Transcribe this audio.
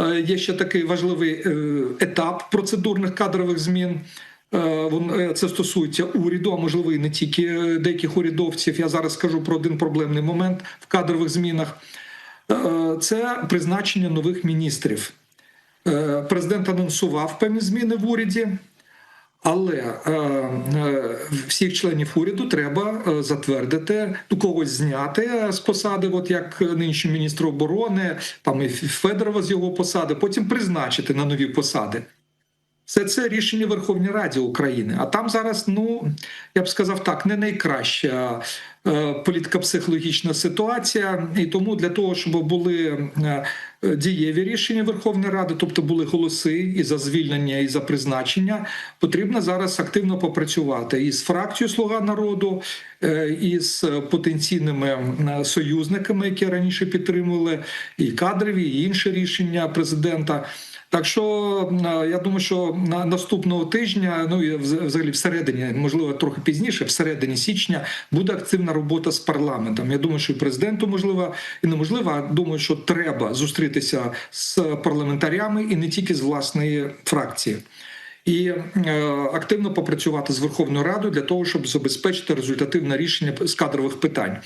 Е, Є ще такий важливий е, етап процедурних кадрових змін. Е, Це стосується уряду, а можливо і не тільки деяких урядовців. Я зараз скажу про один проблемний момент в кадрових змінах. Це призначення нових міністрів. Президент анонсував певні зміни в уряді. Але всіх членів уряду треба е, затвердити, ну когось зняти з посади, от як нинішній міністр оборони, там і Федорова з його посади, потім призначити на нові посади. Все це рішення Верховній Раді України. А там зараз, ну я б сказав так, не найкраща е, політико-психологічна ситуація. І тому для того, щоб були е, дієві рішення Верховної Ради, тобто були голоси і за звільнення, і за призначення, потрібно зараз активно попрацювати із фракцією Слуга народу, із і з потенційними е, союзниками, які раніше підтримували, і кадрові, і інші рішення президента. Так що е, я думаю, що на наступного тижня, ну і взагалі всередині, можливо, трохи пізніше, всередині січня, буде активна робота з парламентом. Я думаю, що і президенту можливо і неможливо. а Думаю, що треба зустрітися з парламентарями і не тільки з власної фракції. І е, активно попрацювати з Верховною Радою для того, щоб забезпечити результативне рішення з кадрових питань.